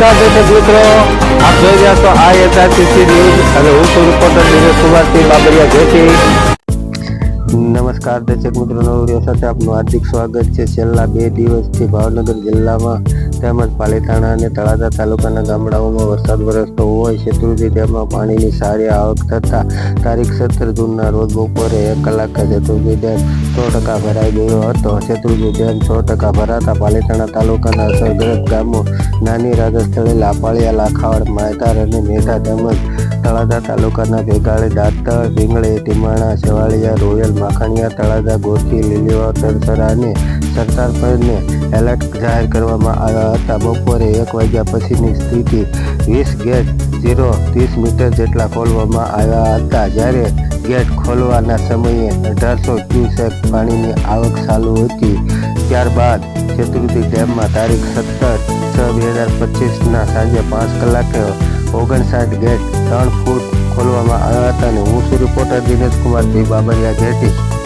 નમસ્કાર દર્શક મિત્રો આપ જોઈ રહ્યા છો આ એસઆરટીસી ન્યૂઝ. અને હું છું રિપોર્ટર દિનેશ કુમારસિંહ બાબરિયા જેથી નમસ્કાર, દર્શક મિત્રો નવો વીડિયો સાથે આપનું હાર્દિક સ્વાગત છે. છેલ્લા બે દિવસથી ભાવનગર જિલ્લામાં તેમજ પાલીતાણા અને તળાજા તાલુકાના ગામડાઓમાં વરસાદ વરસતો હોય શેત્રુંજી ડેમમાં પાણીની સારી આવક થતાં તારીખ સત્તર જૂનના રોજ બપોરે એક કલાકે શેત્રુંજી ડેમ સો ટકા ભરાઈ ગયો હતો. શેત્રુંજી ડેમ સો ટકા ભરાતા પાલીતાણા તાલુકાના અસરગ્રસ્ત ગામો નાની રાજસ્થળે લાપાળિયા, લાખાવડ, માયતાર અને મેઘા તેમજ તળાજા તાલુકાના ભેગાળે દાતળ ભીંગળી ટીમાણા શેવાળિયા રોયલ, માખણિયા, તળાજા ગોરકી લીલીવા તરસરા અને સરદાર પરને એલર્ટ જાહેર કરવામાં આવ્યા હતા. બપોરે એક વાગ્યા પછીની સ્થિતિ વીસ ગેટ ઝીરો ત્રીસ મીટર જેટલા ખોલવામાં આવ્યા હતા. જ્યારે ગેટ ખોલવાના સમયે અઢારસો ક્યુસેક પાણીની આવક ચાલુ હતી. ત્યારબાદ ચતુર્થી ડેમમાં તારીખ સત્તર છ બે હજાર પચીસના સાંજે પાંચ કલાકે ઓગણસાઠ ગેટ ત્રણ ફૂટ ખોલવામાં આવ્યા હતા અને હું શું રિપોર્ટર દિનેશ કુમાર બાબરિયા જેટી.